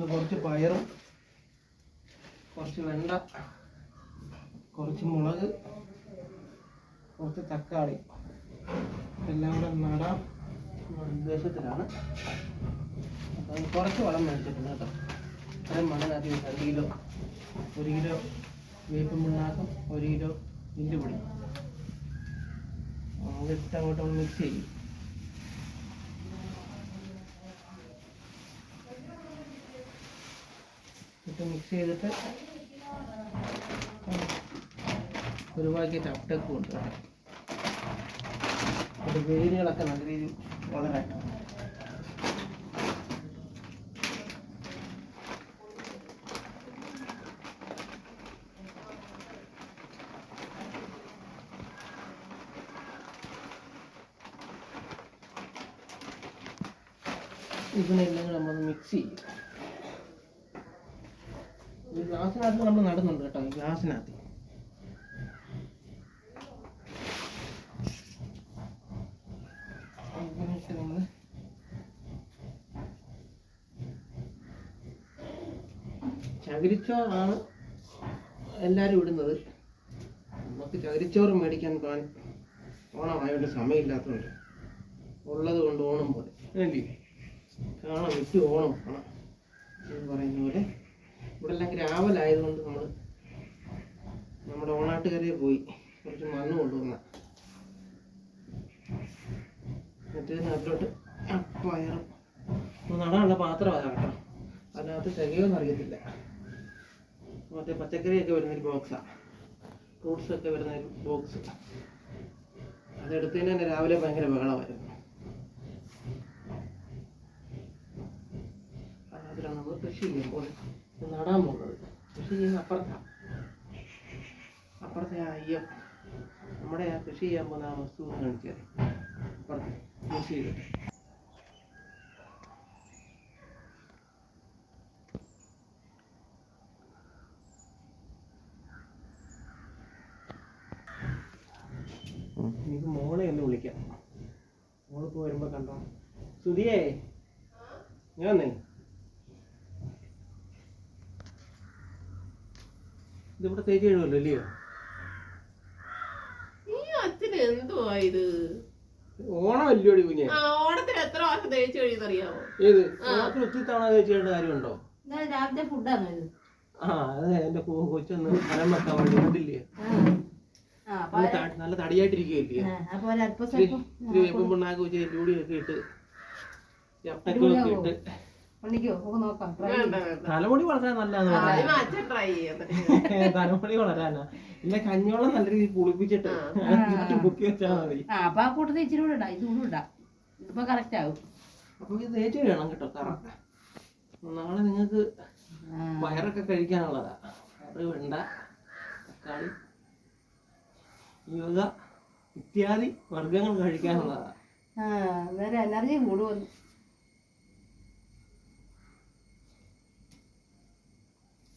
ഇന്ന് കുറച്ച് പയറും കുറച്ച് വെണ്ട കുറച്ച് മുളക് കുറച്ച് തക്കാളി. എല്ലാം കൂടെ നടാം. ഉദ്ദേശത്തിലാണ്. അപ്പം കുറച്ച് വളം മേടിച്ചിട്ടുണ്ട് കേട്ടോ. അത്രയും മണ്ണിനകത്ത് രണ്ട് കിലോ ഒരു കിലോ വേപ്പും പിണ്ണാക്കും ഒരു കിലോ ഇല്ലുപൊടി അതിട്ട് അങ്ങോട്ട് മിക്സ് ചെയ്യും. മിക്സ് ചെയ്തിട്ട് ഒരു പാക്കറ്റ് അപ്ടക്ക് കൊണ്ടുവരാം അത് വേരുകളൊക്കെ നല്ല രീതിയിൽ വളരട്ടെ ഇതിനെല്ലാം നമ്മൾ മിക്സ് ചെയ്യും. ഈ ഗ്ലാസ്സിനകത്ത് നമ്മൾ നടുന്നുണ്ട് കേട്ടോ ഈ ഗ്ലാസ്സിനകത്ത്. ചകിരിച്ചോറാണ് എല്ലാവരും ഇടുന്നത്. നമുക്ക് ചകിരിച്ചോറ് മേടിക്കാൻ പോകാൻ ഓണമായതുകൊണ്ട് സമയമില്ലാത്തതുകൊണ്ട് ഉള്ളത് കൊണ്ട് ഓണം പോലെ. അല്ലേ കാണാം വിറ്റ് ഓണം കാണാം. എന്ന് പറയുന്ന പോലെ എല്ലാം നമ്മൾ നമ്മുടെ ഓണാട്ടുകരയിൽ പോയി കുറച്ച് മണ്ണ് കൊണ്ടുവന്ന. മറ്റേ അതിലോട്ട് പയറും നടാനുള്ള പാത്രം അതാ കേട്ടോ. അതിനകത്ത് തികയൊന്നും അറിയത്തില്ല. മറ്റേ പച്ചക്കറിയൊക്കെ വരുന്നൊരു ബോക്സാണ് ഫ്രൂട്ട്സ് ഒക്കെ വരുന്ന ഒരു ബോക്സ് അതെടുത്തതിന് തന്നെ രാവിലെ ഭയങ്കര ബഹളമായിരുന്നു. അതിലാണ് നമ്മൾ കൃഷി ചെയ്യുമ്പോൾ നടാൻ പോകുന്നത്. കൃഷി ചെയ്യുന്ന അപ്പുറത്താണ് അപ്പുറത്തെ ആ അയ്യം. നമ്മുടെ ആ കൃഷി ചെയ്യാൻ പോകുന്ന ആ വസ്തു കാണിച്ചത് അപ്പുറത്ത് കൃഷി ചെയ്തിട്ട് എനിക്ക് മോളെ ഒന്ന് വിളിക്കാം. മോളിപ്പോ വരുമ്പോ കണ്ടോ സുധിയേ. ഇതിവിടെ തേജ് അച്ഛന് എന്തുവാ ഇത്? ഓണം അല്ലയോടി കുഞ്ഞെ? ആ ഓണത്തിന് എത്ര വർഷം തേച്ച് കഴിയുന്നറിയാമോ ഏത്? ഓണത്തിന് ഒത്തിരി തവണ തേച്ച് ചെയ്യേണ്ട കാര്യമുണ്ടോ? ഇന്നലെ രാവിലത്തെ ഫുഡാണോ ഇത്. ആ അതെ എന്റെ കൊ- കൊച്ചൊന്ന് ഫലം വെക്കാൻ വേണ്ടി കണ്ടില്ലേ? നല്ല തടിയായിട്ടിരിക്കുകയല്ലേ വേപ്പും പിണ്ണാക്ക് വെച്ച് ഇട്ട് ഇട്ട് ഉണ്ണിക്കോ നമുക്ക് നോക്കാം തലമുടി വളരാൻ നല്ലതാണ് ട്രൈ ചെയ്യാം തലമുടി വളരാനാ. ഇല്ല കഞ്ഞോളം നല്ല രീതിയിൽ കുളിപ്പിച്ചിട്ട് പൊക്കി വെച്ചാൽ മതി. ആ അപ്പൊ ആ കൂട്ടത്തിൽ ഇച്ചിരി കൂടെ ഇടാം ഇതുകൂടെ ഇടാം. ഇതിപ്പോ കറക്റ്റ് ആവും. അപ്പൊ ഇത് ഏറ്റവും വേണം കേട്ടോ കറക്റ്റ് നാളെ നിങ്ങൾക്ക് വയറൊക്കെ കഴിക്കാനുള്ളതാ. അത് വെണ്ട. തക്കാളി യോഗ ഇത്യാദി വർഗങ്ങൾ കഴിക്കാനുള്ളതാ. എനർജി കൂടുവന്നു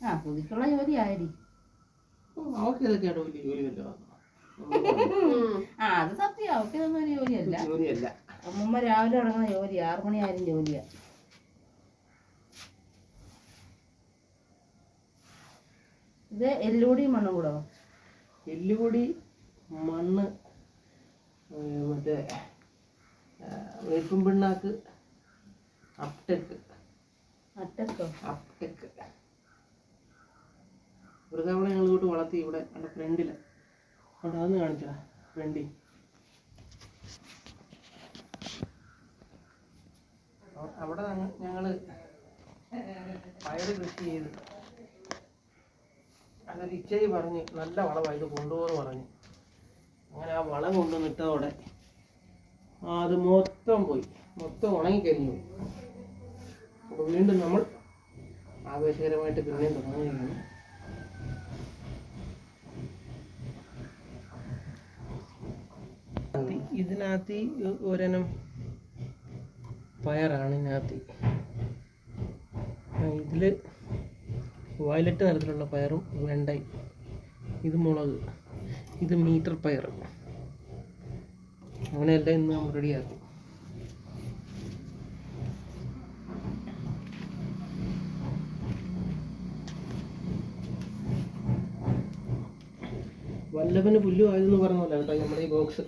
ആ പുതുക്കുള്ള ജോലി ആയി അവർക്ക് ഇതൊക്കെയാണ് വലിയ ജോലി വല്ലോ ആ അത് സത്യം. അവർക്ക് ഇതൊന്നും ഒരു ജോലിയല്ല. ജോലിയല്ല. അമ്മമ്മ രാവിലെ തുടങ്ങുന്ന ജോലി ആറു മണി ആയാലും ജോലിയാ. ഇത് എല്ലുപൊടി മണ്ണ് കൂടോ? എല്ലുപൊടി മണ്ണ് മറ്റേ വേപ്പും പിണ്ണാക്ക് അപ്ടെക്ക്. അട്ടക്കോ അപ്ടെക്ക്. ഒരു തവണ ഞങ്ങൾ ഇങ്ങോട്ട് വളർത്തി ഇവിടെ എന്റെ ഫ്രണ്ടിൽ അവിടെ അതൊന്ന് കാണിച്ചടാ ഫ്രണ്ടിൽ അവിടെ ഞങ്ങൾ പയറ് കൃഷി ചെയ്ത് അതൊരു ഇച്ചയി പറഞ്ഞ് നല്ല വളമാണ് ഇത് കൊണ്ടുപോകുന്നു പറഞ്ഞു. അങ്ങനെ ആ വളം കൊണ്ടുവന്നിട്ടതോടെ അത് മൊത്തം പോയി. മൊത്തം ഉണങ്ങിക്കഴിഞ്ഞു. അപ്പോൾ വീണ്ടും നമ്മൾ ആവേശകരമായിട്ട് പിന്നെയും തുടങ്ങുകയാണ്. ഇതിനകത്ത് ഇതിനകത്ത് ഒരെണ്ണം പയറാണ് ഇതിനകത്ത്. ഇതിൽ വയലറ്റ് നിറത്തിലുള്ള പയറും വെണ്ടയും. ഇത് മുളക്. ഇത് മീറ്റർ പയർ അങ്ങനെയല്ല ഇന്ന് നമ്മൾ റെഡിയാക്കും. വല്ലവന് പുല്ലു ആയതെന്ന് പറഞ്ഞ പോലെ കേട്ടോ നമ്മുടെ ഈ ബോക്സ്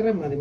ഇത്രയും മതി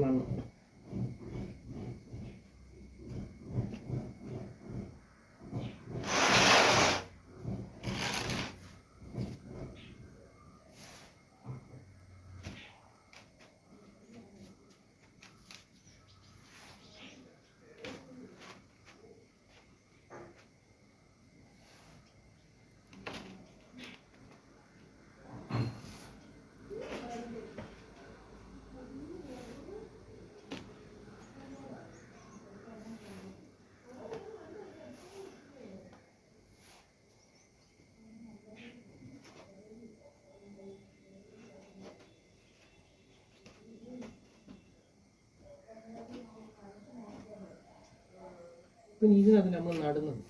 പിന്നെ ഇതിനകത്ത് നമ്മൾ നടുന്നത്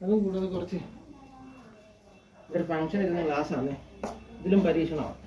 അതും കൂടാതെ കുറച്ച് ഒരു ഫംഗ്ഷൻ ഇരുന്ന ആണ്. ഇതിലും പരീക്ഷണമാണ്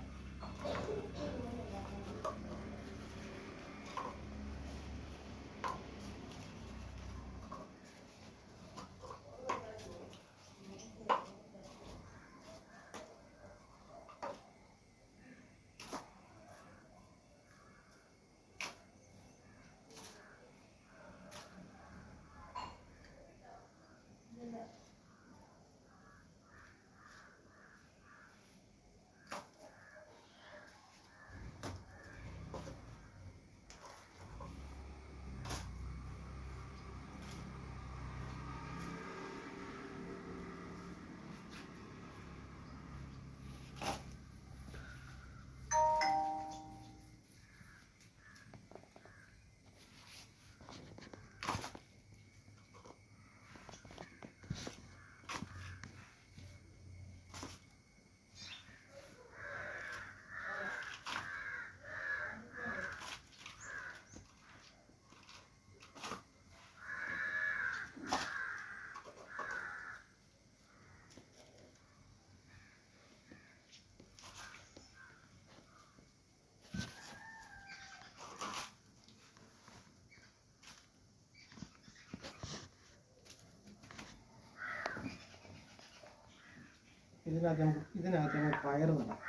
ഇതിനകത്ത് നമുക്ക് ഇതിനകത്ത് നമുക്ക് പയർ നടാം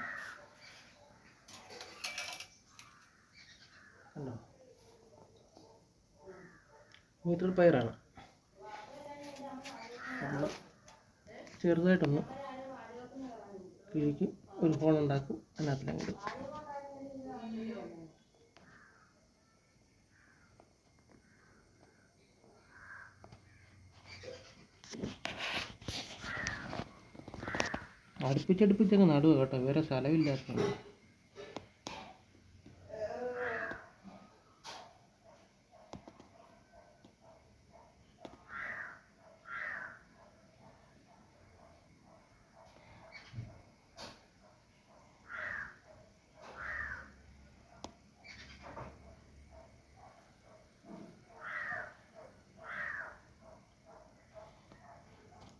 കണ്ടോ? മീറ്റർ പയറാണ്. നമ്മൾ ചെറുതായിട്ടൊന്ന് കിഴിക്കും ഒരു ഹോൾ ഉണ്ടാക്കും. അതിനകത്തിലങ്ങ് അടുപ്പിച്ചടുപ്പിച്ചങ്ങ് നടുക കേട്ടോ. വേറെ സ്ഥലമില്ലാത്തതാണ്.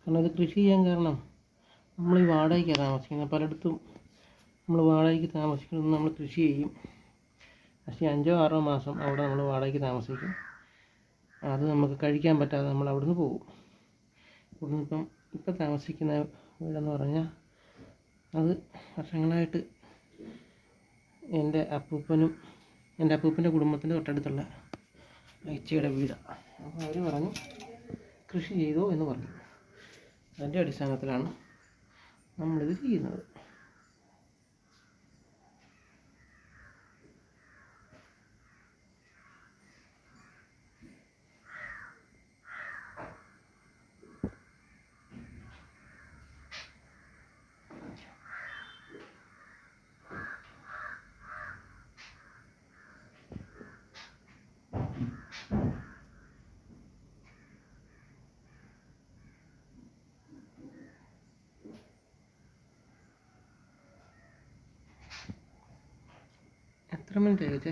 കാരണം ഇത് കൃഷി ചെയ്യാൻ കാരണം നമ്മൾ ഈ വാടകയ്ക്കാണ് താമസിക്കുന്നത്. പലയിടത്തും നമ്മൾ വാടകയ്ക്ക് താമസിക്കുന്നത് നമ്മൾ കൃഷി ചെയ്യും. പക്ഷേ അഞ്ചോ ആറോ മാസം അവിടെ നമ്മൾ വാടകയ്ക്ക് താമസിക്കും. അത് നമുക്ക് കഴിക്കാൻ പറ്റാതെ നമ്മൾ അവിടുന്ന് പോകും. ഇവിടുന്ന് ഇപ്പം ഇപ്പം താമസിക്കുന്ന വീടെന്ന് പറഞ്ഞാൽ അത് വർഷങ്ങളായിട്ട് എന്റെ അപ്പൂപ്പനും എന്റെ അപ്പൂപ്പന്റെ കുടുംബത്തിന്റെ തൊട്ടടുത്തുള്ള അയച്ചയുടെ വീടാണ് അപ്പോൾ അവർ പറഞ്ഞു കൃഷി ചെയ്തോ എന്ന് പറഞ്ഞു. അതിന്റെ അടിസ്ഥാനത്തിലാണ് നമ്മളിത് ചെയ്യുന്നത്. എത്ര മിനിറ്റ് ആയി വെച്ചേ